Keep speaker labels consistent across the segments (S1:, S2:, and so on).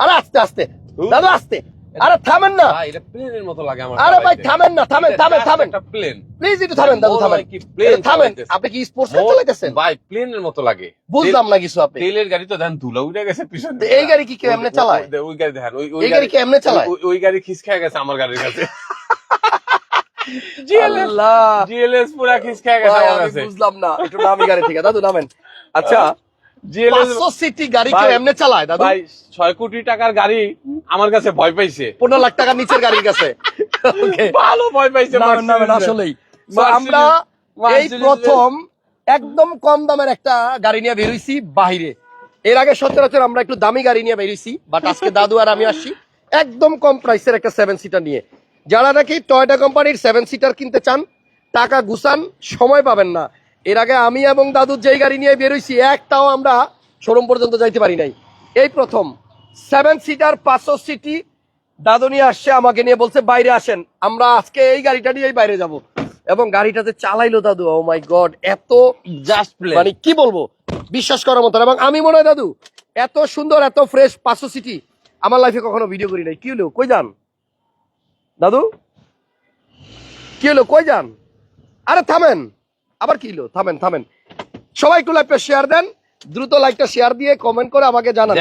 S1: আরে আস্তে আস্তে। দাদু আস্তে। আরে থামেন না।
S2: এটা প্লেনের মতো লাগে আমার
S1: আরে ভাই থামেন না থামেন থামেন থামেন।
S2: একটা প্লেন
S1: প্লিজ একটু থামেন দাদু থামেন।
S2: কি
S1: থামেন। আপনি কি স্পোর্টস কার চালাইতেছেন?
S2: ভাই প্লেনের মতো লাগে।
S1: বুঝলাম না কিছু আপনি।
S2: তেলের গাড়ি তো ধান ধুলা উঠে গেছে পিছনে
S1: এই গাড়ি কি কেউ এমনি চালায়?
S2: ওই- গাড়ি দেখেন ওই ওই
S1: গাড়ি কি এমনি চালায়?
S2: ওই- গাড়ি খিস খেয়ে গেছে আমার গাড়ির কাছে। জিএলএস পুরা খিস খেয়ে গেছে আমার কাছে।
S1: বুঝলাম না। একটু দামি গাড়ি থেকে। দাদু নামেন। আচ্ছা সিটি গাড়ি কেউ এমনি চালায় দাদু?
S2: ভাই ছয় কোটি টাকার গাড়ি আমার কাছে ভয় পাইছে।
S1: পনেরো লাখ টাকার নিচের গাড়ির কাছে।
S2: ভালো ভয় পাইছে
S1: নামেন নামেন
S2: Mercedes-এ।
S1: আসলেই। আমরা এই প্রথম একদম কম দামের একটা গাড়ি নিয়ে বেরোইছি বাহিরে। এর আগে সচরাচর আমরা একটু দামি গাড়ি নিয়ে বেরিয়েছি বাট আজকে দাদু আর আমি আসছি একদম কম প্রাইসের একটা সেভেন সিটার নিয়ে। যারা নাকি টয়টা কোম্পানির সেভেন সিটার কিনতে চান টাকা গুছান সময় পাবেন না। এর আগে আমি এবং দাদু যেই গাড়ি নিয়ে বেরোইছি একটাও আমরা শোরুম পর্যন্ত যাইতে পারি নাই। এই প্রথম সেভেন সিটার পাঁচশো সিটি দাদু নিয়ে আসছে আমাকে নিয়ে বলছে বাইরে আসেন আমরা আজকে এই গাড়িটা নিয়েই বাইরে যাব। এবং গাড়িটাতে চালাইলো দাদু ও মাই গড এত
S2: জাস্ট
S1: মানে কি বলব? বিশ্বাস করার মতো না। এবং আমি মনে হয় দাদু এত সুন্দর এত ফ্রেশ পাঁচশো সিটি আমার লাইফে কখনো ভিডিও করি নাই। কি হলো? কই যান? দাদু? কি হলো? কই যান? আরে থামেন। আবার কি হলো? থামেন থামেন। সবাই একটু লাইভটা শেয়ার দেন। দ্রুত লাইকটা শেয়ার দিয়ে কমেন্ট করে আমাকে জানান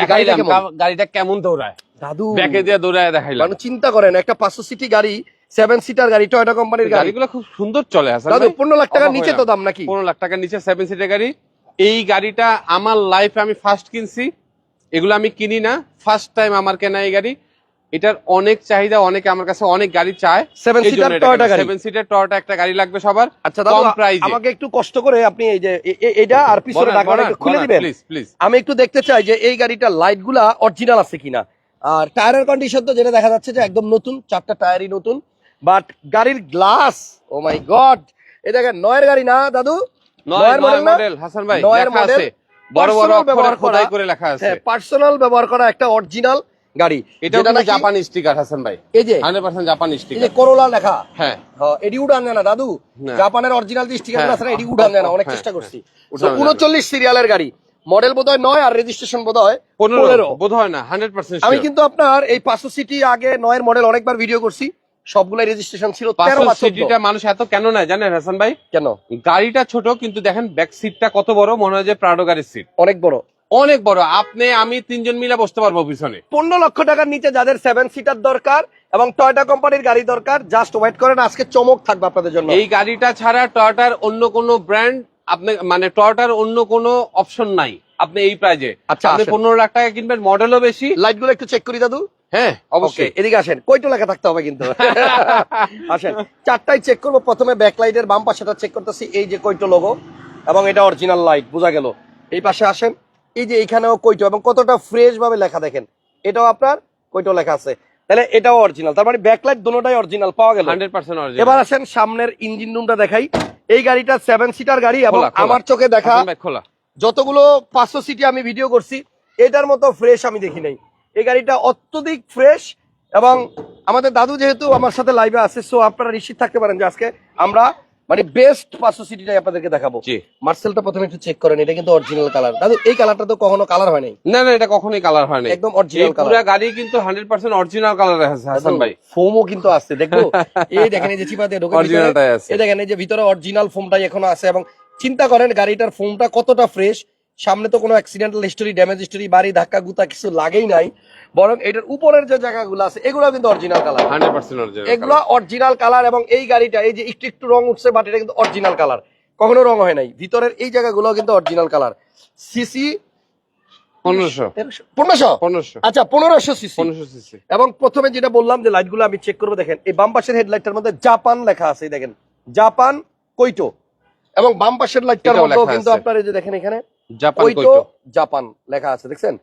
S1: গাড়িটা কেমন।
S2: দৌড়ায়।
S1: দাদু।
S2: ব্যাকে দিয়ে দৌড়ায় দেখাইলাম।
S1: মানে চিন্তা করেন একটা পাঁচশো সিটি গাড়ি সেভেন সিটার গাড়ি টয়টা কোম্পানির গাড়ি।
S2: গাড়িগুলো খুব সুন্দর চলে হাসান
S1: দাদু। পনেরো লাখ টাকার নিচে তো দাম নাকি?
S2: পনেরো লাখ টাকার নিচে সেভেন সিটার গাড়ি। এই গাড়িটা আমার লাইফে আমি ফার্স্ট কিনছি। এগুলো আমি কিনি না। ফার্স্ট টাইম আমার কেনা এই গাড়ি। এটার অনেক চাহিদা অনেকে আমার কাছে অনেক গাড়ি চায়।
S1: সেভেন সিটার টয়টা গাড়ি।
S2: সেভেন সিটার টয়টা একটা গাড়ি লাগবে সবার
S1: আচ্ছা দাদু
S2: কম প্রাইজে
S1: আমাকে একটু কষ্ট করে আপনি এই যে এটা আর পিছনে একটু খুলে দিবেন?
S2: প্লিজ প্লিজ
S1: আমি একটু দেখতে চাই যে এই গাড়িটার লাইটগুলা অরিজিনাল আছে কিনা। আর টায়ারের কন্ডিশন তো যেটা দেখা যাচ্ছে যে একদম নতুন চারটা টায়ারই নতুন। বাট গাড়ির গ্লাস ও মাই গড এই দেখেন নয়ের গাড়ি না দাদু?
S2: নয়
S1: নয়ের?
S2: মডেল হাসান ভাই
S1: নয়ের
S2: আছে। বড় বড় অক্ষরে খোদাই
S1: করে।
S2: লেখা আছে।
S1: হ্যাঁ পার্সোনাল ব্যবহার করা একটা অরিজিনাল গাড়ি।
S2: এটা কিন্তু জাপানি স্টিকার হাসান ভাই।
S1: এই যে
S2: হান্ড্রেড পার্সেন্ট জাপানি
S1: এই যে করোলা লেখা।
S2: হ্যাঁ।
S1: হ্যাঁ, এডি উড়ান না দাদু। জাপানের অরিজিনাল স্টিকার
S2: হ্যাঁ।
S1: আছে না এডি উড়ান না অনেক
S2: হ্যাঁ,
S1: চেষ্টা করছি।
S2: উঠানো যায় না।
S1: উনচল্লিশ সিরিয়ালের গাড়ি। মডেল বোধহয় নয় আর রেজিস্ট্রেশন বোধহয়
S2: পনেরো।
S1: পনেরো।
S2: বোধ হয় না হান্ড্রেড পার্সেন্ট
S1: আমি কিন্তু আপনার এই পাঁচশো সিটি আগে নয়ের মডেল অনেকবার ভিডিও করছি। সবগুলাই রেজিস্ট্রেশন ছিল
S2: সিটিটা মানুষ এত কেন নেয় জানেন হাসান ভাই?
S1: কেন?
S2: গাড়িটা ছোট কিন্তু দেখেন ব্যাক সিটটা কত বড় মনে হয় যে প্রাডো গাড়ির সিট
S1: অনেক বড়।
S2: অনেক বড়। আপনি আমি তিনজন মিলে বসতে পারব পিছনে।
S1: পনেরো লক্ষ টাকার নিচে যাদের সেভেন সিটার দরকার এবং টয়টা কোম্পানির গাড়ি দরকার জাস্ট ওয়েট করেন আজকে চমক থাকবে আপনাদের জন্য।
S2: এই গাড়িটা ছাড়া টয়টার অন্য কোনো ব্র্যান্ড আপনি মানে টয়টার অন্য কোনো অপশন নাই। আপনি এই প্রাইজে
S1: আচ্ছা,
S2: আপনি পনেরো লাখ টাকা কিনবেন মডেলও বেশি।
S1: লাইটগুলো একটু চেক করি দাদু।
S2: হ্যাঁ অবশ্যই।
S1: এদিকে আসেন। কয়টা লেখা থাকতে হবে কিন্তু? আসেন। চারটাই চেক করব। প্রথমে ব্যাকলাইটের বাম পাশেটা চেক করতেছি। এই যে কয়টো লোগো এবং এটা অরিজিনাল লাইট বোঝা গেল। এই পাশে আসেন। এই যে এইখানেও কয়টো এবং কতটা ফ্রেশ ভাবে লেখা দেখেন এটাও আপনার কয়টো লেখা আছে। তাহলে এটাও অরিজিনাল তার মানে ব্যাকলাইট দুটোটাই অরিজিনাল পাওয়া গেল।
S2: হান্ড্রেড পার্সেন্ট
S1: এবার আসেন সামনের ইঞ্জিন রুমটা দেখাই। এই গাড়িটা সেভেন সিটার গাড়ি এবং। আমার চোখে দেখা
S2: খোলা।
S1: যতগুলো পাঁচশো সিটি আমি ভিডিও করছি এটার মতো ফ্রেশ আমি দেখি নাই। এই গাড়িটা অত্যধিক ফ্রেশ এবং আমাদের দাদু যেহেতু আমার সাথে লাইভে আছে সো আপনারা নিশ্চিত থাকতে পারেন যে আজকে আমরা মানে বেস্ট পাঁচশো সিটিটাই আপনাদেরকে দেখাবো। মার্সেলটা প্রথমে একটু চেক করেন এটা কিন্তু অরিজিনাল কালার দাদু এই কালারটা তো কখনো কালার হয় নাই
S2: না না এটা কখনোই কালার হয় না
S1: একদম অরিজিনাল
S2: পুরো
S1: কালার
S2: গাড়ি কিন্তু হান্ড্রেড পার্সেন্ট অরিজিনাল কালার আছে হাসান ভাই।
S1: ফোমও কিন্তু আছে দেখব? এই দেখেন এই যে চিপা দিয়ে ঢোকে
S2: অরিজিনালটাই আছে।
S1: এই দেখেন এই যে ভিতরে অরিজিনাল ফোমটাই এখনও আছে এবং চিন্তা করেন গাড়িটার ফোমটা কতটা ফ্রেশ সামনে তো কোনো অ্যাক্সিডেন্টাল হিস্টোরি ড্যামেজ হিস্টোরি বাড়ি ধাক্কা গুতা কিছু লাগেই নাই। বরং এটার উপরের যে জায়গাগুলো আছে এগুলো কিন্তু original colour
S2: hundred percent original
S1: এগুলো অরিজিনাল কালার এবং এই গাড়িটা এই যে একটু একটু রং উঠছে বাট এটা কিন্তু অরিজিনাল কালার কখনো রং হয় নাই। ভিতরের এই জায়গাগুলো কিন্তু অরিজিনাল কালার সিসি আচ্ছা সিসি এবং প্রথমে যেটা বললাম যে লাইটগুলো আমি চেক করব দেখেন এই বাম পাশের হেডলাইটটার মধ্যে জাপান লেখা আছে দেখেন। জাপান কৈটো এবং বাম পাশের লাইটটার
S2: এটাও
S1: মধ্যেও কিন্তু আপনার এই যে দেখেন এখানে।
S2: জাপান
S1: লেখা আছে দেখছেন।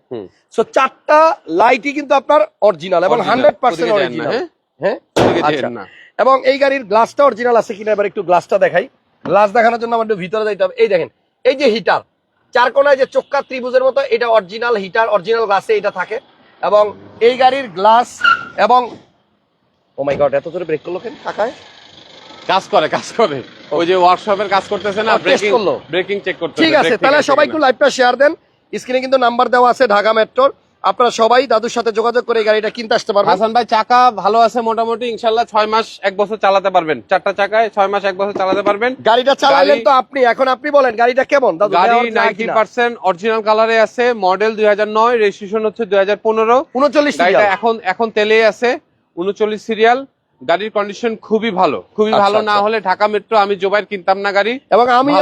S1: সো চারটা লাইটই কিন্তু আপনার অরিজিনাল এবং হান্ড্রেড পার্সেন্ট অরিজিনাল
S2: হ্যাঁ?
S1: হ্যাঁ?
S2: ওদিকে
S1: আচ্ছা।
S2: যেন না।
S1: এবং এই গাড়ির গ্লাসটা অরিজিনাল আছে কিনা এবার একটু গ্লাসটা দেখাই। গ্লাস দেখানোর জন্য আমার একটু ভিতরে যাইতে হবে। এই দেখেন এই যে হিটার চার কোনায় যে চক্কা ত্রিভুজের মতো এটা অরিজিনাল হিটার অরিজিনাল গ্লাসে এটা থাকে। এবং এই গাড়ির গ্লাস এবং ও মাই গড এত জোরে ব্রেক করল কেন? টাকায়
S2: কাজ করে কাজ করে। ওই যে ওয়ার্কশপের কাজ করতেছে না ব্রেকিং
S1: করল।
S2: ব্রেকিং চেক করতে
S1: ঠিক আছে তাহলে সবাই একটু লাইভটা শেয়ার দেন। স্ক্রিনে কিন্তু নাম্বার দেওয়া আছে ঢাকা মেট্রোর আপনারা সবাই দাদুর সাথে যোগাযোগ করে এই গাড়িটা কিনতে আসতে পারবেন।
S2: হাসান ভাই চাকা ভালো আছে মোটামুটি ইনশাল্লাহ ছয় মাস এক বছর চালাতে পারবেন। চারটা চাকায় ছয় মাস এক বছর চালাতে পারবেন।
S1: গাড়িটা চালালেন তো আপনি এখন আপনি বলেন গাড়িটা কেমন? দাদু
S2: গাড়ি
S1: নেওয়ার যায়
S2: নাইনটি
S1: কিনা?
S2: পার্সেন্ট অরিজিনাল কালারে আছে মডেল দুই হাজার নয় রেজিস্ট্রেশন হচ্ছে দুই হাজার পনেরো।
S1: উনচল্লিশ
S2: গাড়িটা
S1: সিরিয়াল।
S2: এখন এখন তেলে আছে উনচল্লিশ সিরিয়াল গাড়ির কন্ডিশন খুবই ভালো। খুবই
S1: আচ্ছা,
S2: ভালো না
S1: আচ্ছা।
S2: হলে ঢাকা মেট্রো আমি জোবাইর কিনতাম না গাড়ি।
S1: এবং আমি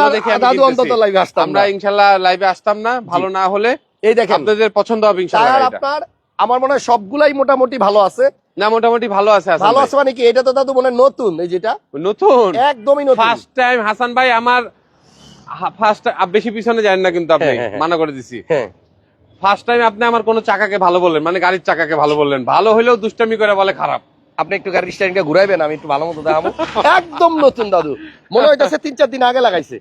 S1: দাদু অন্তত লাইভে আসতাম
S2: আমরা। ইনশাল্লাহ লাইভে আসতাম না। ভালো না হলে
S1: এই দেখেন
S2: আপনাদের পছন্দ হবে ইনশাল্লাহ
S1: আপনার আমার মনে হয় সবগুলাই মোটামুটি ভালো আছে।
S2: না মোটামুটি ভালো আছে
S1: ভালো আছে মানে কি? এটা তো দাদু মনে নতুন এই যেটা?
S2: নতুন?
S1: একদমই নতুন।
S2: ফার্স্ট টাইম হাসান ভাই আমার ফার্স্ট বেশি পিছনে যান না কিন্তু আপনি
S1: হ্যাঁ, হ্যাঁ, হ্যাঁ।
S2: মানা করে দিছি।
S1: হ্যাঁ।
S2: ফার্স্ট টাইম আপনি আমার কোনো চাকাকে ভালো বললেন মানে গাড়ির চাকাকে ভালো বললেন। ভালো হলেও দুষ্টামি করে বলে খারাপ।
S1: আপনি একটু গাড়ির স্টাইলটা ঘুরাইবেন আমি একটু ভালো মতো দেখাবো। একদম নতুন দাদু। মনে হইতেছে তিন চার দিন আগে লাগাইছে।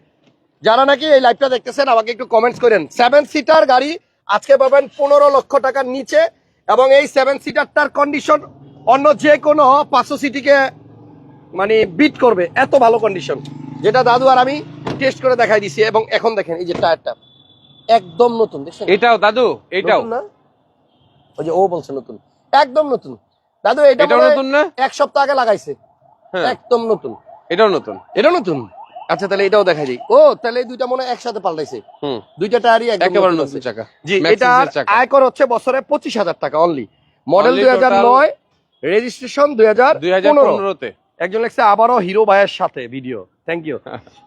S1: যারা নাকি এই লাইভটা দেখতেছেন আমাকে একটু কমেন্টস করেন। সেভেন সিটার গাড়ি আজকে পাবেন পনেরো লক্ষ টাকার নিচে এবং এই সেভেন সিটারটার কন্ডিশন অন্য যে কোনো পাঁচশো সিটিকে মানে বিট করবে। এত ভালো কন্ডিশন যেটা দাদু আর আমি টেস্ট করে দেখাই দিছি এবং এখন দেখেন এই যে টায়ারটা। একদম নতুন দেখছেন?
S2: এটাও দাদু এটাও।
S1: না? ওই যে ও বলছে নতুন। একদম নতুন। দাদু এটা
S2: এটাও নতুন না?
S1: এক সপ্তাহ আগে লাগাইছে।
S2: হ্যাঁ।
S1: একদম নতুন।
S2: এটাও নতুন?
S1: এটা নতুন। আচ্ছা তাহলে এটাও দেখা যায় ও তাহলে দুইটা মনে একসাথে পাল্টাইছে। দুইটা টায়ারই
S2: একেবারে
S1: নতুন
S2: নতুন চাকা।
S1: জি এটা আয়কর হচ্ছে বছরে পঁচিশ হাজার টাকা অনলি মডেল দুই হাজার নয় রেজিস্ট্রেশন দুই হাজার
S2: দুই হাজার পনেরোতে।
S1: একজন লেখছে আবারও হিরো ভাইয়ের সাথে ভিডিও থ্যাংক ইউ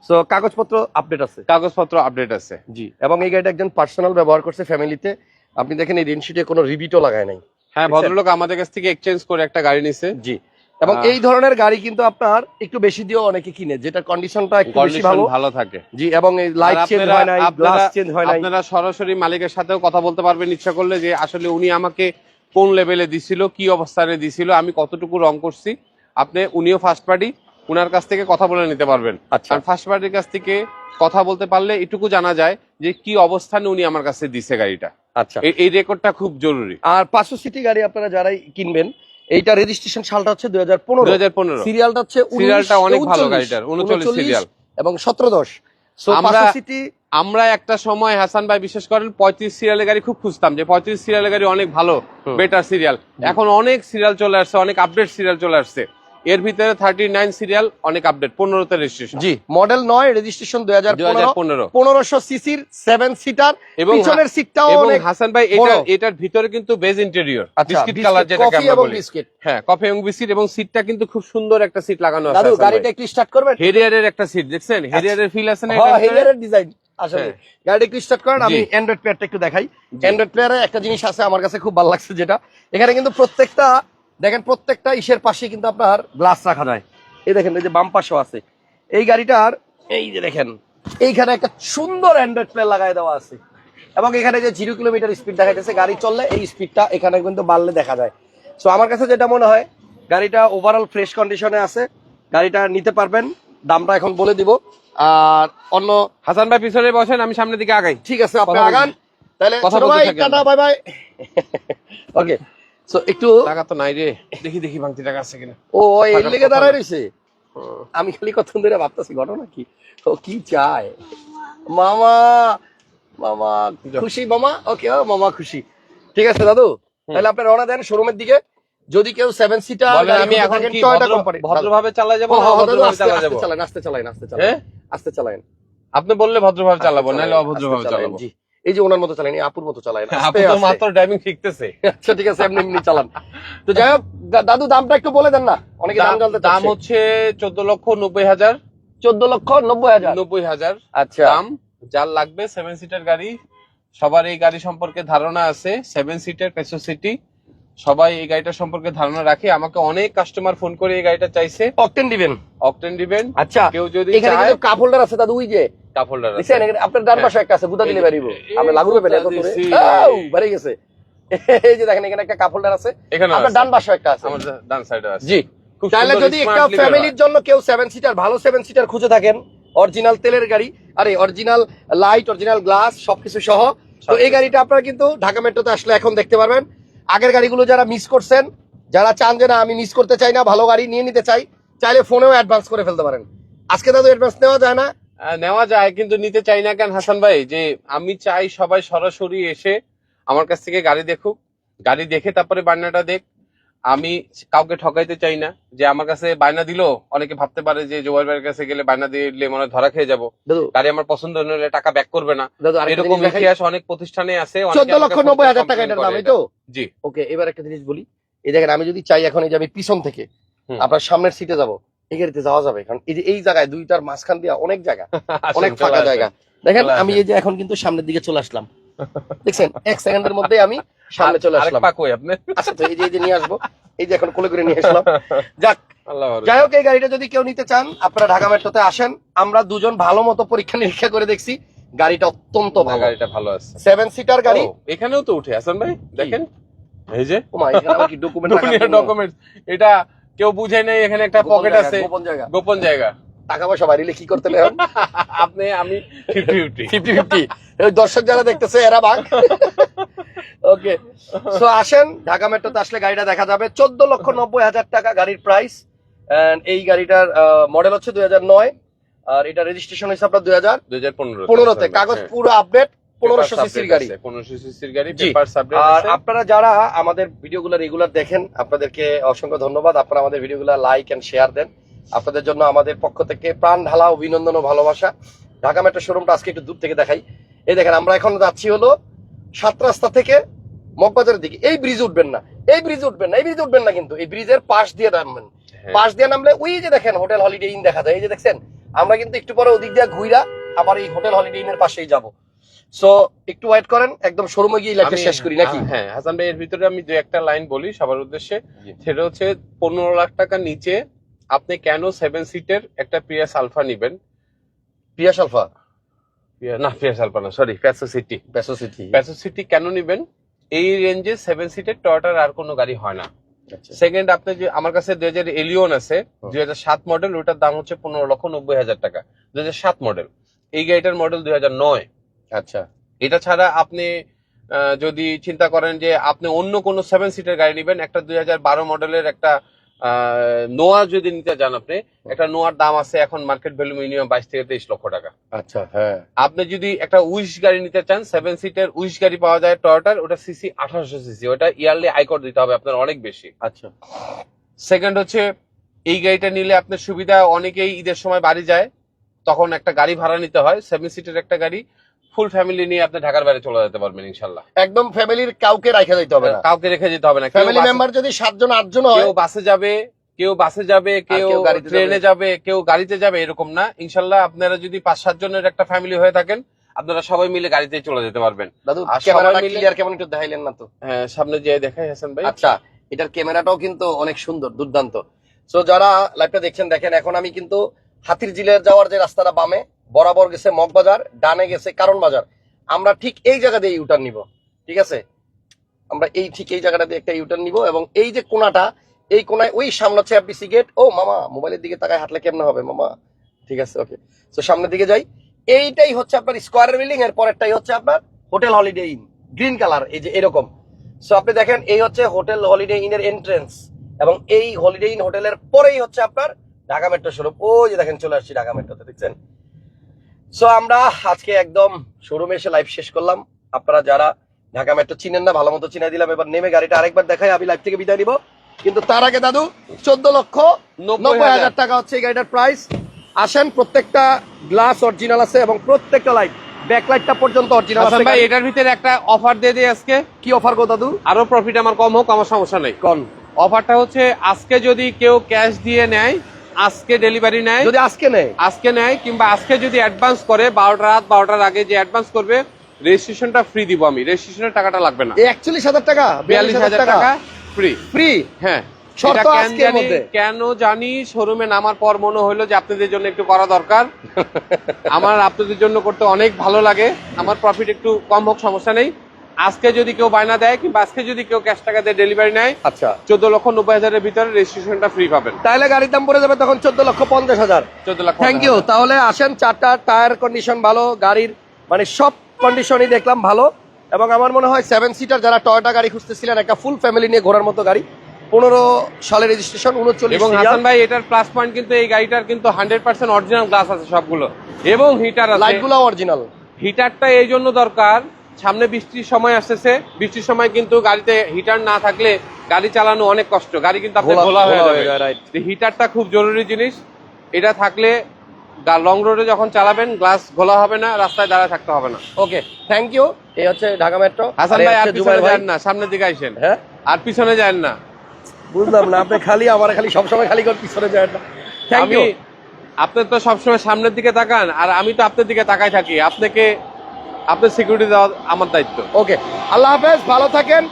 S1: সো কাগজপত্র আপডেট আছে।
S2: কাগজপত্র আপডেট আছে।
S1: জি এবং এই গাড়িটা একজন পার্সোনাল ব্যবহার করছে ফ্যামিলিতে আপনি দেখেন এই রেনশিটে কোনো রিবিটও লাগায় নাই।
S2: হ্যাঁ ভদ্রলোক আমাদের কাছ থেকে এক্সচেঞ্জ করে একটা গাড়ি নিছে।
S1: জি। এবং এই ধরনের গাড়ি কিন্তু আপনার একটু বেশি দিয়েও অনেকে কিনে যেটা কন্ডিশনটা একটু বেশি ভালো।
S2: ভালো থাকে।
S1: জি এবং এই লাইট চেঞ্জ হয় না গ্লাস চেঞ্জ হয় না
S2: আপনারা সরাসরি মালিকের সাথেও কথা বলতে পারবেন ইচ্ছা করলে যে আসলে উনি আমাকে কোন লেভেলে দিছিল কি অবস্থানে দিছিল আমি কতটুকু রং করছি আপনি উনিও ফার্স্ট পার্টি উনার কাছ থেকে কথা বলে নিতে পারবেন।
S1: আচ্ছা।
S2: ফার্স্ট পার্টির কাছ থেকে কথা বলতে পারলে এটুকু জানা যায় যে কি অবস্থানে উনি আমার কাছে দিছে গাড়িটা।
S1: আচ্ছা।
S2: এই- রেকর্ডটা খুব জরুরি।
S1: আর পাঁচশো সিটি গাড়ি আপনারা যারাই কিনবেন এইটা রেজিস্ট্রেশন সালটা হচ্ছে দুই হাজার
S2: দুই
S1: পনেরো
S2: হাজার পনেরো।
S1: সিরিয়ালটা হচ্ছে
S2: সিরিয়ালটা অনেক ভালো গাড়িটার, 39 সিরিয়াল।
S1: এবং সতেরো দশ। সো
S2: আমরা-
S1: সিটি
S2: আমরা একটা সময় হাসান ভাই বিশেষ করেন পঁয়ত্রিশ সিরিয়ালের গাড়ি খুব খুঁজতাম যে পঁয়ত্রিশ সিরিয়ালের গাড়ি অনেক ভালো বেটার সিরিয়াল। এখন অনেক সিরিয়াল চলে আসছে অনেক আপডেট সিরিয়াল চলে আসছে। এর ভিতরে থার্টি নাইন সিরিয়াল অনেক আপডেট পনেরোতে রেজিস্ট্রেশন
S1: জি মডেল নয় রেজিস্ট্রেশন দুই হাজার
S2: পনেরো
S1: পনেরোশো সিসির সেভেন সিটার
S2: এবং
S1: পিছনের সিটটাও
S2: এবং
S1: অনেক
S2: হাসান ভাই এটা এটার ভিতরে কিন্তু বেজ ইন্টেরিয়র
S1: আচ্ছা
S2: বিস্কিট কালার যেটাকে
S1: কফি
S2: আমরা
S1: এবং
S2: বলি।
S1: বিস্কিট
S2: হ্যাঁ কফি এবং বিস্কিট এবং সিটটা কিন্তু খুব সুন্দর একটা সিট লাগানো আছে
S1: দাদু গাড়িটা একটু স্টার্ট করবেন?
S2: হেরিয়ারের একটা সিট দেখছেন? হেরিয়ারের ফিল আছে না
S1: হ্যাঁ
S2: এটার
S1: হেরিয়ারের ডিজাইন আসলে
S2: হ্যাঁ।
S1: গাড়িটা একটু স্টার্ট করেন আমি। অ্যান্ড্রয়েড প্লেয়ারটা একটু দেখাই। অ্যান্ড্রয়েড প্লেয়ারে একটা জিনিস আছে আমার কাছে খুব ভালো লাগছে যেটা। এখানে কিন্তু প্রত্যেকটা দেখেন প্রত্যেকটা ইসের পাশে কিন্তু আপনার গ্লাস রাখা যায়। এই দেখেন এই যে বাম পাশেও আছে। এই গাড়িটার এই যে দেখেন এইখানে একটা সুন্দর অ্যান্ড্রয়েড প্লেয়ার লাগাই দেওয়া আছে। এবং এখানে যে জিরো কিলোমিটার স্পিড দেখা যাচ্ছে গাড়ি চললে এই স্পিডটা এখানে কিন্তু বাড়লে দেখা যায়। সো আমার কাছে যেটা মনে হয় গাড়িটা ওভারঅল ফ্রেশ কন্ডিশনে আছে। গাড়িটা নিতে পারবেন দামটা এখন বলে দিব। আর অন্য
S2: হাসান ভাই পিছনে বসেন আমি সামনের দিকে আগাই।
S1: ঠিক আছে আপনি আগান। তাহলে
S2: কথা।
S1: Tata bye bye okay so একটু
S2: টাকা তো নাই রে। দেখি দেখি ভাঙতি টাকা আছে কিনা।
S1: ও এর লেগে দাঁড়ায় রয়েছে আমি খালি কতক্ষণ ধরে ভাবতেছি ঘটনা কি? ও কি চায়? মামা মামা খুশি মামা? ওকে ও মামা খুশি। ঠিক আছে দাদু? তাহলে আপনি রওনা দেন শোরুমের দিকে। যদি কেউ সেভেন সিটার
S2: আমি এখন কি ভদ্রভাবে চালা। যাব না অভদ্রভাবে চালা যাব?
S1: চালান আস্তে চালান আস্তে চালান।
S2: হ্যাঁ?
S1: আস্তে চালান
S2: আপনি বললে ভদ্রভাবে চালাবো নাহলে অভদ্রভাবে চালাবো।
S1: জি। এই যে ওনার মতো চালান এই আপুর মতো আস্তে,
S2: আপনি মাত্র ড্রাইভিং শিখতেছে।
S1: আচ্ছা ঠিক আছে এমনি এমনি চালান। তো যাই হোক দাদু দামটা একটু বলে দেন না। অনেকে দাম জানতে
S2: দাম হচ্ছে চোদ্দ লক্ষ নব্বই হাজার।
S1: চোদ্দ লক্ষ নব্বই হাজার।
S2: নব্বই হাজার।
S1: আচ্ছা।
S2: দাম যার লাগবে সেভেন সিটার গাড়ি। সবার এই গাড়ি সম্পর্কে ধারণা আছে সেভেন সিটার পেসো সিটি সবাই এই গাড়িটা সম্পর্কে ধারণা রাখে। আমাকে অনেক কাস্টমার ফোন করে এই গাড়িটা চাইছে।
S1: অকটেন দিবেন।
S2: অকটেন দিবেন।
S1: আচ্ছা
S2: কেউ যদি
S1: এখানে কিন্তু কাপ হোল্ডার আছে দাদু ওই যে
S2: কাপ হোল্ডার আছে।
S1: আপনার ডান পাশে একটা আছে গুদা দিলে বেরিব
S2: এই
S1: লাগু পেবেন এত
S2: গুদা
S1: দূরে
S2: দিছি।
S1: আউ, বেরিয়ে গেছে। এই যে দেখেন এখানে একটা কাপ হোল্ডার আছে। আপনার ডান পাশে একটা আছে।
S2: আমার ডান সাইডে আছে।
S1: জি। তাহলে যদি একটা ফ্যামিলির জন্য কেউ সেভেন সিটার ভালো সেভেন সিটার খুঁজে থাকেন অরিজিনাল তেলের গাড়ি আরে অরিজিনাল লাইট অরিজিনাল গ্লাস সবকিছু সহ। তো এই গাড়িটা আপনারা কিন্তু ঢাকা মেট্রোতে আসলে এখন দেখতে পারবেন। আগের গাড়িগুলো যারা মিস করছেন যারা চান যে না আমি মিস করতে চাই না ভালো গাড়ি নিয়ে নিতে চাই চাইলে ফোনেও অ্যাডভান্স করে ফেলতে পারেন। আজকে দাদু অ্যাডভান্স নেওয়া যায় না।
S2: নেওয়া যায় কিন্তু নিতে চাই না কেন? হাসান ভাই যে আমি চাই সবাই সরাসরি এসে আমার কাছ থেকে গাড়ি দেখুক গাড়ি দেখে তারপরে বায়নাটা দেখ। আমি কাউকে ঠকাইতে চাই না যে আমার কাছে বায়না দিলো অনেকে ভাবতে পারে যে জোয়ার ভাইয়ের কাছে গেলে বায়না দিলে মনে ধরা খেয়ে যাব। গাড়ি আমার পছন্দ হলে টাকা ব্যাক করবে না। এরকম ইতিহাস অনেক প্রতিষ্ঠানে আছে
S1: চোদ্দ লক্ষ নব্বই হাজার টাকা এটার দাম তো?
S2: জি।
S1: ওকে এবার একটা জিনিস বলি। এই দেখেন আমি যদি চাই এখন এই যে আমি পিছন থেকে। আপনার সামনের সিটে যাব। এই গাড়িতে যাওয়া যাবে। কারণ এই যে এই জায়গায় দুইটার মাঝখান দিয়ে অনেক জায়গা
S2: আসেন,
S1: অনেক ফাঁকা জায়গা। দেখেন আমি এই যে এখন কিন্তু সামনের দিকে চলে আসলাম। দেখছেন এক সেকেন্ডের মধ্যে আমি সামনে চলে আসলাম। আচ্ছা তো এই যে নিয়ে আসব এই যে এখন কোলে করে নিয়ে আসলাম। যাক যাই হোক এই গাড়িটা যদি কেউ নিতে চান আপনারা ঢাকা মেট্রোতে আসেন। আমরা দুজন ভালো মতো পরীক্ষা নিরীক্ষা করে দেখছি। গাড়িটা অত্যন্ত ভালো।
S2: গাড়িটা ভালো আছে।
S1: সেভেন সিটার গাড়ি।
S2: এখানেও তো উঠে হাসান ভাই দেখেন। এই যে।
S1: ডকুমেন্ট
S2: ডকুমেন্টস এটা কেউ বুঝে নেই এখানে একটা পকেট আছে।
S1: গোপন জায়গা।
S2: গোপন জায়গা।
S1: টাকা পয়সা বাড়িলে কি করতে হবে
S2: আপনি আমি ফিফটি ফিফটি
S1: ফিফটি ফিফটি দর্শক যারা দেখতেছে এরা বাঘ। ওকে সো আসেন ঢাকা মেট্রোতে আসলে গাড়িটা দেখা যাবে। চোদ্দ লক্ষ নব্বই হাজার টাকা গাড়ির প্রাইস এই গাড়িটার মডেল হচ্ছে দুই হাজার নয়। আর এটা রেজিস্ট্রেশন হয়েছে আপনার দুই হাজার
S2: দুই হাজার পনেরো
S1: পনেরোতে। কাগজ পুরো আপডেট পনেরোশো সিসির গাড়ি।
S2: পনেরোশো সিসির গাড়ি।
S1: আর আপনারা যারা আমাদের ভিডিওগুলো রেগুলার দেখেন আপনাদেরকে অসংখ্য ধন্যবাদ। আপনারা আমাদের ভিডিওগুলো লাইক এন্ড শেয়ার দেন। আপনাদের জন্য আমাদের পক্ষ থেকে প্রাণ ঢালা অভিনন্দন ও ভালোবাসা। ঢাকা মেট্রো শোরুমটা আজকে একটু দূর থেকে দেখাই। এই দেখেন আমরা এখন যাচ্ছি হলো সাত রাস্তা থেকে মগবাজারের দিকে। এই ব্রিজ উঠবেন না। এই ব্রিজ উঠবেন না এই ব্রিজ উঠবেন না কিন্তু। এই ব্রিজের পাশ দিয়ে নামবেন।
S2: হ্যাঁ।
S1: পাশ দিয়ে নামলে ওই যে দেখেন হোটেল হলিডে ইন দেখা যায়। এই যে দেখছেন আমরা কিন্তু একটু পরে ওদিক দিয়ে ঘুইরা আবার এই হোটেল হলিডে ইনের পাশেই যাব। সো একটু ওয়েট করেন একদম শোরুমে গিয়ে
S2: আমি-
S1: শেষ করি নাকি?
S2: হ্যাঁ হাসান ভাই এর ভিতরে আমি দু একটা লাইন বলি সবার উদ্দেশ্যে। সেটা হচ্ছে পনেরো লাখ টাকার নিচে আপনি কেন সেভেন সিটের একটা পিয়াস আলফা নিবেন?
S1: পিয়াস আলফা
S2: না পিয়াস আলফা না sorry Passo city
S1: Passo city
S2: Passo city কেন নিবেন? এই রেঞ্জে সেভেন সিটের টয়টার আর কোনো গাড়ি হয় না।
S1: আচ্ছা।
S2: সেকেন্ড আপনি যে আমার কাছে দুই হাজার এলিয়ন আছে। দুই হাজার সাত মডেল ওটার দাম হচ্ছে পনেরো লক্ষ নব্বই হাজার টাকা। দুই হাজার সাত মডেল এই গাড়িটার মডেল দুই হাজার নয়।
S1: আচ্ছা।
S2: এটা ছাড়া আপনি যদি চিন্তা করেন যে আপনি অন্য কোনো সেভেন সিটের গাড়ি নেবেন একটা দুই হাজার বারো মডেলের একটা নোয়া যদি নিতে যান আপনি একটা নোয়ার দাম আছে এখন মার্কেট ভ্যালু মিনিমাম বাইশ থেকে তেইশ লক্ষ টাকা।
S1: আচ্ছা হ্যাঁ।
S2: আপনি যদি একটা উইশ গাড়ি নিতে চান সেভেন সিটের উইশ গাড়ি পাওয়া যায় টয়টার ওটা সিসি আঠারোশো সিসি ওটা ইয়ারলি আইকর দিতে হবে আপনার অনেক বেশি।
S1: আচ্ছা।
S2: সেকেন্ড হচ্ছে এই গাড়িটা নিলে আপনার সুবিধা অনেকেই ঈদের সময় বাড়ি যায় তখন একটা গাড়ি ভাড়া নিতে হয় সেভেন সিটের একটা গাড়ি ফুল ফ্যামিলি নিয়ে আপনি ঢাকার বাইরে চলে যেতে পারবেন ইনশাল্লাহ।
S1: একদম ফ্যামিলির কাউকে রাখা দিতে হবে না।
S2: কাউকে রেখে যেতে হবে না।
S1: ফ্যামিলি মেম্বার যদি সাতজন আটজন হয়
S2: কেউ বাসে যাবে কেউ বাসে যাবে কেউ ট্রেনে যাবে কেউ গাড়িতে যাবে এরকম না। ইনশাল্লাহ আপনারা যদি পাঁচ সাত জনের একটা ফ্যামিলি হয়ে থাকেন আপনারা সবাই মিলে গাড়িতে চলে যেতে পারবেন।
S1: দাদু
S2: আর
S1: ক্যামেরাটা ক্লিয়ার কেমন একটু দেখাইলেন না তো?
S2: হ্যাঁ, সামনে যেয়ে দেখাই হাসান ভাই।
S1: আচ্ছা এটার ক্যামেরাটাও কিন্তু অনেক সুন্দর দুর্দান্ত। সো যারা লাইভটা দেখছেন দেখেন এখন আমি কিন্তু হাতির জিলের যাওয়ার যে রাস্তাটা বামে বরাবর গেছে মগবাজার, ডানে গেছে কারণ বাজার আমরা ঠিক এই জায়গা দিয়ে ইউটার্ন নিব, ঠিক আছে? আমরা এই ঠিক এই জায়গাটা দিয়ে একটা ইউটার্ন নিব এবং এই যে কোনাটা, এই কোনায় ওই সামনে হচ্ছে এফডিসি গেট ও, মামা, মোবাইলের দিকে তাকায় হাঁটলে কেমনে হবে, মামা? ঠিক আছে ওকে তো সামনের দিকে যাই। এইটাই হচ্ছে আপনার স্কোয়ার বিল্ডিং এর পরেরটাই হচ্ছে আপনার hotel Holiday Inn green colour এই যে এরকম। সো আপনি দেখেন, এই হচ্ছে হোটেল হলিডে ইন এর এন্ট্রেন্স এবং এই হলিডে ইন হোটেলের পরেই হচ্ছে আপনার ঢাকা মেট্রো শোরুম ওই যে দেখেন, চলে আসছি ঢাকা মেট্রোতে দেখছেন? সো আমরা আজকে একদম শোরুমে এসে লাইভ শেষ করলাম। আপনারা যারা ঢাকা মেট্রো চিনেন না ভালো মতো চিনে দিলাম। এবার নেমে গাড়িটা আরেকবার দেখাই আমি লাইভ থেকে বিদায় নিব। কিন্তু তার আগে দাদু চোদ্দ লক্ষ নব্বই হাজার। টাকা হচ্ছে এই গাড়িটার প্রাইস আসেন প্রত্যেকটা গ্লাস অরিজিনাল আছে এবং প্রত্যেকটা লাইট ব্যাকলাইটটা পর্যন্ত অরিজিনাল আছে।
S2: ভাই এটার ভিতরে একটা অফার দিয়ে দিই আজকে।
S1: কি অফার গো দাদু?
S2: আরও প্রফিট আমার কম হোক আমার সমস্যা নেই।
S1: কন?
S2: অফারটা হচ্ছে আজকে যদি কেউ ক্যাশ দিয়ে নেয় আজকে ডেলিভারি নেয়
S1: যদি আজকে নেই
S2: আজকে নেয় কিংবা আজকে যদি অ্যাডভান্স করে বারোটা রাত বারোটার আগে যে অ্যাডভান্স করবে রেজিস্ট্রেশনটা ফ্রি দিব আমি। রেজিস্ট্রেশনের টাকাটা লাগবে না।
S1: একচল্লিশ হাজার টাকা
S2: বিয়াল্লিশ হাজার টাকা। ফ্রি
S1: ফ্রি
S2: হ্যাঁ। কেন জানি শোরুমে নামার পর মনে হলো যে আপনাদের জন্য একটু করা দরকার। আমার আপনাদের জন্য করতে অনেক ভালো লাগে। আমার প্রফিট একটু কম হোক সমস্যা নেই। আজকে যদি কেউ বায়না দেয় কিংবা আজকে যদি কেউ ক্যাশ টাকা দিয়ে ডেলিভারি নেয়
S1: আচ্ছা।
S2: চোদ্দ লক্ষ নব্বই হাজারের ভিতরে রেজিস্ট্রেশনটা ফ্রি পাবেন।
S1: তাহলে গাড়ির দাম পড়ে যাবে তখন চোদ্দ লক্ষ পঞ্চাশ হাজার।
S2: চোদ্দ লক্ষ
S1: থ্যাংক ইউ তাহলে আসেন চারটা টায়ার কন্ডিশন ভালো গাড়ির মানে সব কন্ডিশনই দেখলাম ভালো। এবং আমার মনে হয় সেভেন সিটার যারা টয়টা গাড়ি খুঁজতেছিলেন একটা ফুল ফ্যামিলি নিয়ে ঘোরার মতো গাড়ি। পনেরো সালে রেজিস্ট্রেশন উনচল্লিশ
S2: এবং হাসান ভাই এটার প্লাস পয়েন্ট কিন্তু এই গাড়িটার কিন্তু হান্ড্রেড পার্সেন্ট অরিজিনাল গ্লাস আছে সবগুলো। এবং হিটার আছে।
S1: লাইটগুলো অরিজিনাল
S2: হিটারটা এই জন্য দরকার সামনে বৃষ্টির সময় আসতেছে। বৃষ্টির সময় কিন্তু গাড়িতে হিটার না থাকলে গাড়ি চালানো অনেক কষ্ট। গাড়ি কিন্তু আপনার
S1: ঘোলা-
S2: হয়ে যাবে। হিটারটা খুব জরুরি জিনিস। এটা থাকলে লং রোডে যখন চালাবেন গ্লাস ঘোলা হবে না রাস্তায় দাঁড়ায় থাকতে হবে না।
S1: ওকে থ্যাংক ইউ এই হচ্ছে ঢাকা মেট্রো
S2: হাসান ভাই আর পিছনে যান না সামনের দিকে আইসেন।
S1: হ্যাঁ?
S2: আর পিছনে যান না।
S1: বুঝলাম না আপনি খালি আমার খালি সবসময় খালি করে পিছনে যায় না। থ্যাংক ইউ
S2: আপনি তো সবসময় সামনের দিকে তাকান আর আমি তো আপনার দিকে তাকাই থাকি। আপনাকে আপনার সিকিউরিটি দেওয়া আমার দায়িত্ব।
S1: ওকে আল্লাহ হাফেজ ভালো থাকেন।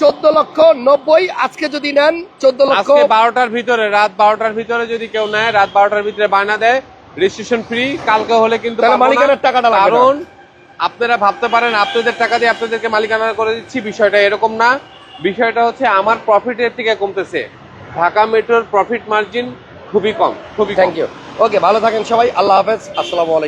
S1: চোদ্দ লক্ষ নব্বই আজকে যদি নেন চোদ্দ লক্ষ
S2: বারোটার ভিতরে রাত বারোটার ভিতরে যদি কেউ নেয় রাত বারোটার ভিতরে বায়না দেয় রেজিস্ট্রেশন ফ্রি কালকে হলে কিন্তু
S1: মালিকানার টাকাটা
S2: কারণ আপনারা ভাবতে পারেন আপনাদের টাকা দিয়ে আপনাদেরকে মালিকানা করে দিচ্ছি বিষয়টা এরকম না। বিষয়টা হচ্ছে আমার প্রফিটের থেকে কমতেছে। ঢাকা মেট্রোর প্রফিট মার্জিন খুবই কম খুবই
S1: থ্যাংক ইউ ওকে ভালো থাকেন সবাই আল্লাহ হাফেজ আসসালামু আলাইকুম।